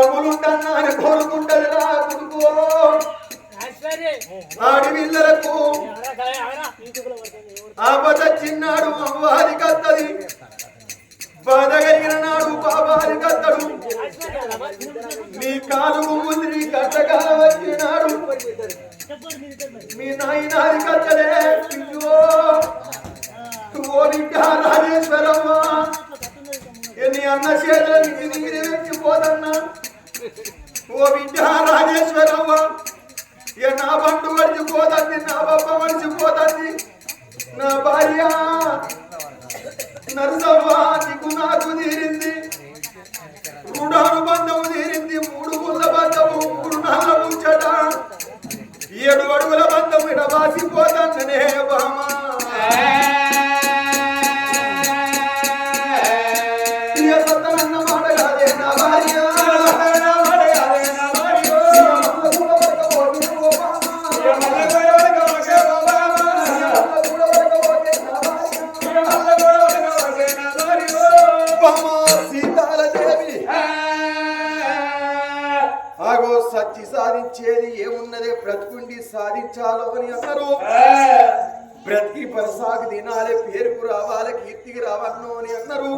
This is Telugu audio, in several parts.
తమ్ములుండన్నాను కోరుకుంటది రా కొడుకో ఆడి పిల్లలకు ఆపద చిన్నాడు కత్తది బాధ కలిగిన నాడు కత్తడు నీ కాలు ముదిరి కట్టకాల వచ్చినాడు మీ నాయనాది కత్తలే అయ్యో రాజేశ్వరమ్మ అన్న చేతులు నుంచి నీరు వెచ్చిపోదన్నా ఓ బిడ్డ రాజేశ్వరమ్మ ఇక నా బండు మడిచిపోతుంది నా బొమ్మ మడిచిపోతుంది నా భార్య నరసవ్వ నీకు నాకు తీరింది. రుణానుబంధము తీరింది. మూడు ముళ్ళ బంధము మూడు నాలుగు ముచ్చట. ఏడు అడుగుల బంధం ఇడ వాసిపోతాననే బామా ఆగో సచ్చి సాధించేది ఏమున్నదే బ్రతుకుండి సాధించాలో అని అన్నారు. బ్రతికి పరసాగు తినాలి పేరుకు రావాలి కీర్తికి రావను అని అన్నారు.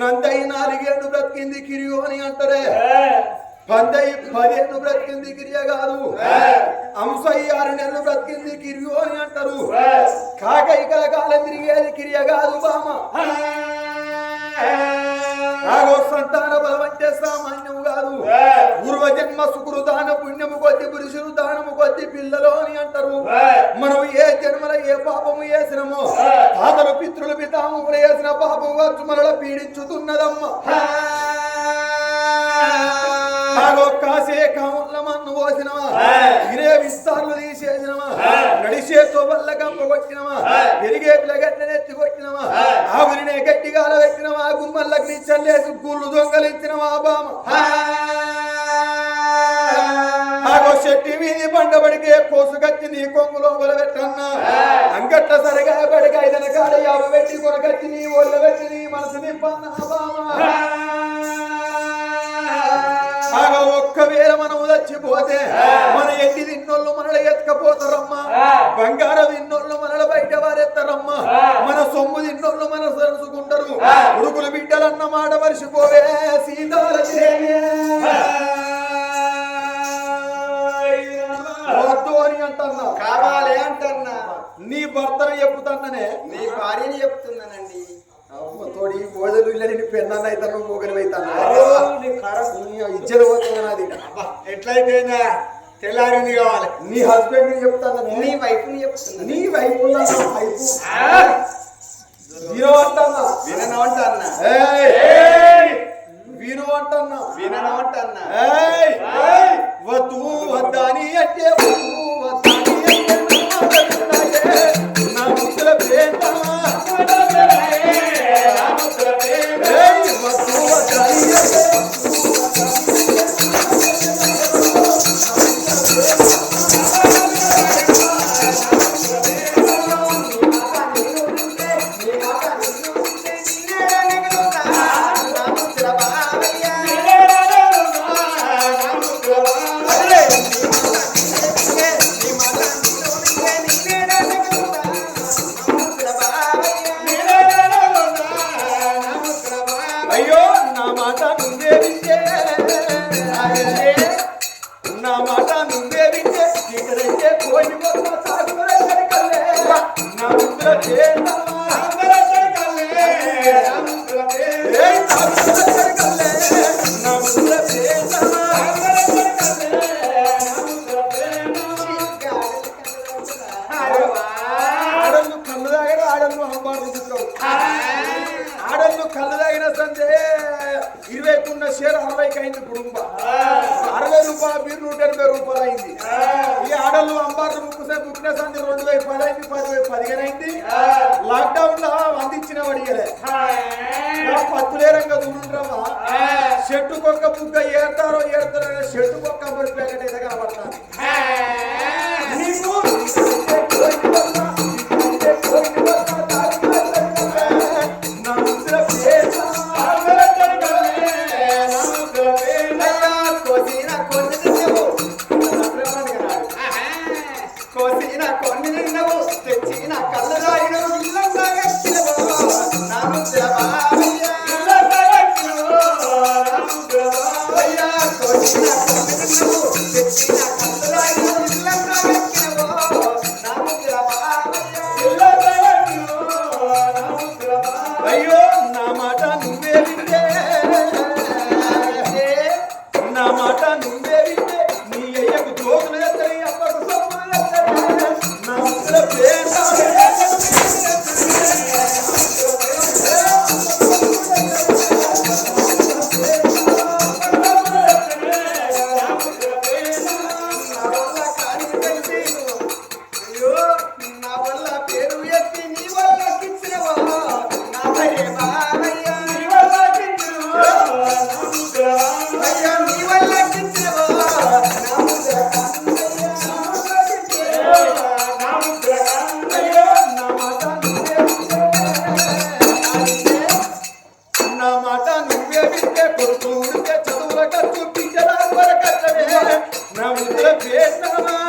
నందై నాలుగేళ్ళు బ్రతికింది కిరియో అని అంటారే. పందై పదేళ్ళు బ్రతికింది కిరియ కాదు. అంశయ్య ఆరు నెలలు బ్రతికింది కిరియో అని అంటారు. కాకై కాలం తిరిగేది కిరియ కాదు బామ. సంతాన బలం అంటే సామాన్యం కాదు. పూర్వ జన్మ సుకృతాన పుణ్యము కొద్ది పురుషులు దానము కొద్ది పిల్లలు అని అంటారు మనం ఏ జన్మల ఏ పాపము చేసినమో తాతలు పితృలు పితామములు చేసిన పాపము వచ్చి మనల పీడించుతున్నదమ్మ. కాసే మన్ను పోసినవా? ఇరే విస్తార్లు తీసేసినవా? నడిసే తోబల్ల కంప కొట్టినవా? పెరిగే పిల్లగడ్డనెత్తి కొట్టినవా? ఆవురినే గట్టిగా పెట్టినవా? గుమ్మల్లకి నీ చల్లేసి గుళ్ళు దొంగలించినవా బామ ఆగో చెట్టి మీది బండబడికే కోసుగచ్చి నీ కొంగులో పెట్టన్నా. అంగట్ల సరిగా బడిగా ఐదన కాడ యాభ పెట్టి కొనగచ్చి నీ ఒళ్ళ పెట్టి నీ మనసు నిప్పన్నా బామ ఒక్కవేళ మనం చచ్చిపోతే మన ఎట్టి తిన్నోళ్ళు మనల్ని ఎత్తుకపోతారమ్మా? బంగారం తిన్నోళ్ళు మనల్ని బయట వారెత్తారమ్మా మన సొమ్ము తిన్నోళ్ళు మన సరుచుకుంటారు ఉడుకులు బిడ్డలన్న మాట మర్చిపోవే సీతాల వద్దు అని అంటున్నా. కావాలి అంటున్నా. నీ భర్తను చెప్పుతాననే నీ భార్యని చెప్తున్నానండి. తోడి బోధలు ఇల్లని పెన్నాన్న అవుతాను పోగలు అవుతాను. ఇచ్చేది పోతుంది నాది. ఎట్లయితేనా? తెల్లారింది కావాలి. నీ హస్బెండ్ చెప్తాననే నీ వైఫ్ని చెప్తున్నా. నీ వైపు ఉన్న ఆడళ్ళు అమ్మారు రుద్దుతారు ఆడళ్ళు కళ్ళు తాగిన సందే ఇరవైకున్న షేర్ అరవైకి అయింది కుటుంబ. అరవై రూపాయలు బీర్ నూట ఎనభై రూపాయలు అయింది ఈ వాడలు అంబార్లు ముక్కుసే బుక్నెస్ సంది రెండు వేల పది అయింది పది వేల పదిహేను అయింది లాక్డౌన్లో అందించిన వడిగలే పత్తులేరంగా దూరుండ్రమా చెట్టుకొక్క బుగ్గ ఏడతారో ఏడతారో చెట్టుకొక్క మరి ప్యాకెట్ అయితే కనబడతాను నా ముద్ర పేదమా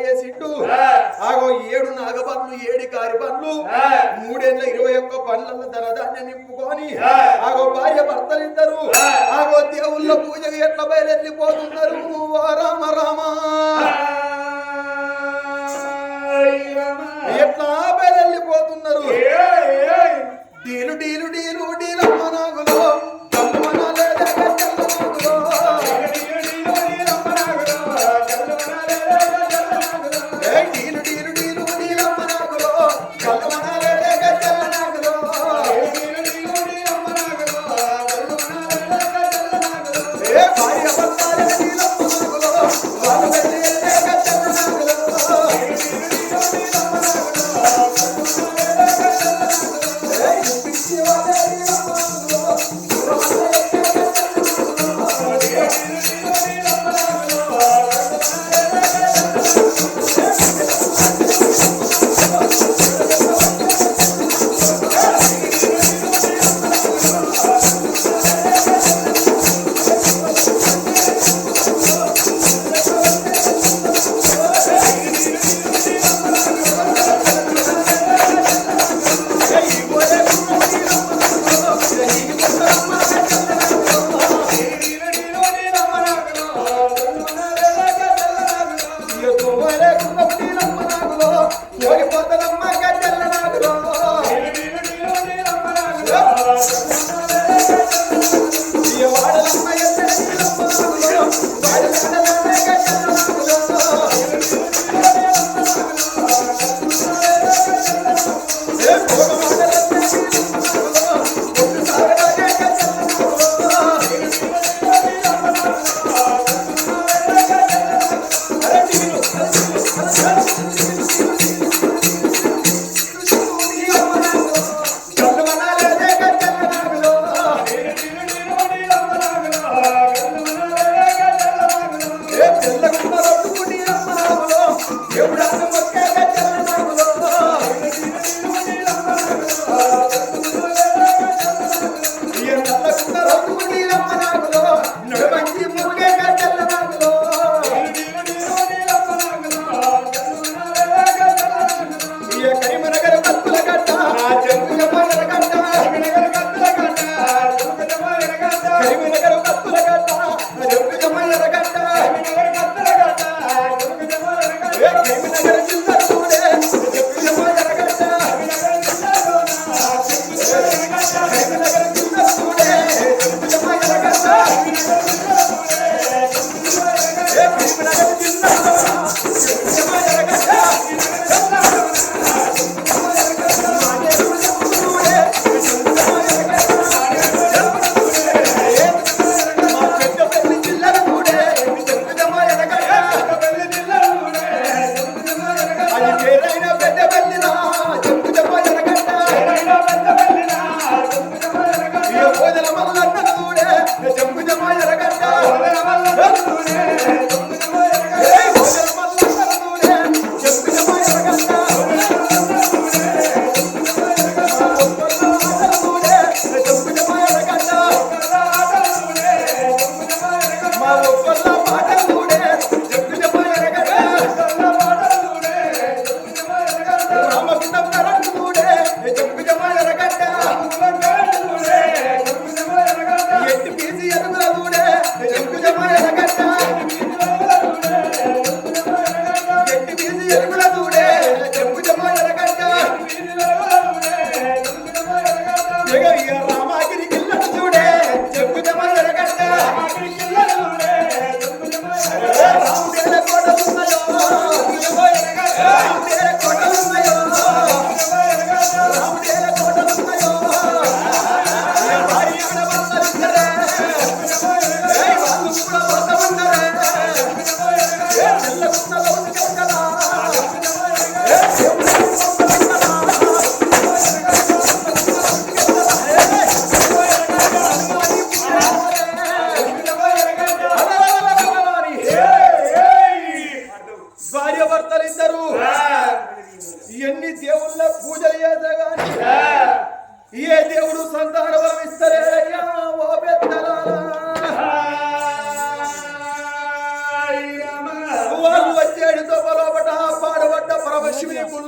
వేసిండు ఆగో ఏడు నాగపన్లు ఏడు కారి పనులు మూడేళ్ళ ఇరవై ఒక్క పనుల ధనధాన్యం నింపుకొని ఆగో భార్య భర్తలిద్దరు ఆగో దేవుళ్ళ పూజకు ఎట్లా బయలుదేరిపోతున్నారు ఓ రామ రామ. ఎట్లా బయలుదేరిపోతున్నారు డీలు డీలు డీలు డీలమ్మ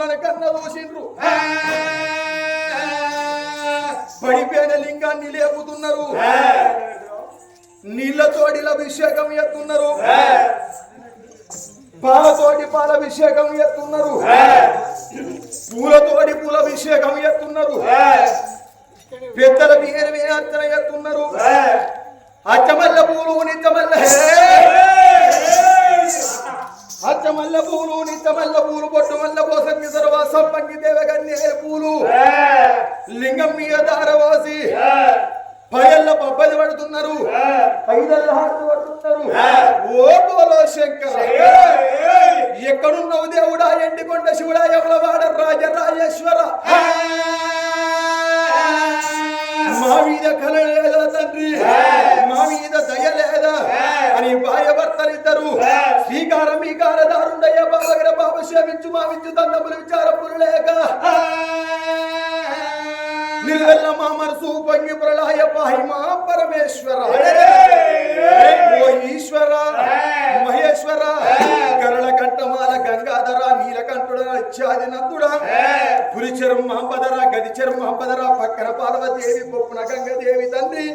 ముళ్ళని కన్న దూసిండ్రు పడిపోయిన లింగాన్ని లేపుతున్నారు. నీళ్ళతోటి అభిషేకం ఎత్తున్నారు పాలతోటి పాలభిషేకం ఎత్తున్నారు పూలతోటి పూలభిషేకం ఎత్తున్నారు పెద్దల అర్చన ఎత్తున్నారు అచ్చమల్ల పూలు నిత్యమల్ల అచ్చమల్ల పూలు నిత్యమల్ల పూలు పొట్టు మల్ల పోసంగి సర్వ సంపంగి దేవగన్నే పూలు. లింగం మీద దారవాసి పైల్ల పబ్బది దండములు విచారములు లేక నిల్వెల్ల మా మనసు పొంగి ప్రళయ పాహి మా పరమేశ్వర ఓ ఈశ్వర. మహేశ్వర. ఇత్యాది నందుడా? పులిచెరం మాంబదర గదిచెరం మాంబదర పక్కన పార్వతీదేవి పొప్పున గంగదేవి తండ్రి.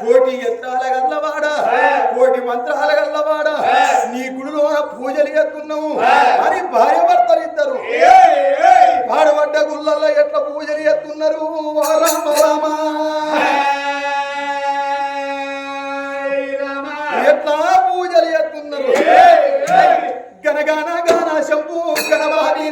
కోటి యంత్రాల గల్లవాడ కోటి మంత్రాల గల్లవాడ నీ గుడిలోన పూజలు ఎత్తున్నావు అని భార్య భర్తలిద్దరు పాడబడ్డ గుళ్ళల్లో ఎట్లా పూజలు ఎత్తున్నారు రామ రామ. గనగాన గాన శంభు గణవాణి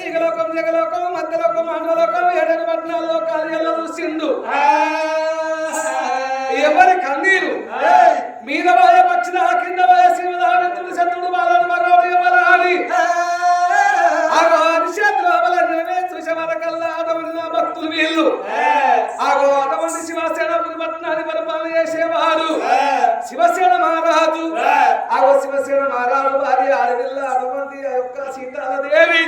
ఇగలోకం జగలోకం మధ్యలోకం మానవలోకం ఏడని పట్టణాల్లో కాలియల్లో చూసిండు? మీద వాయ పక్షిన కింద వాయ శివధానంతుడు శత్రుడు ఆగో అరిషత్ లోపల చూసేవారకల్లా అటువంటి భక్తులు వీళ్ళు. ఆగో అటువంటి శివ శివసేన మహారాజు. ఆగో శివసేన మహారాజు వారి ఆడవిల్ల అటువంటి ఆ యొక్క సీతాలదేవి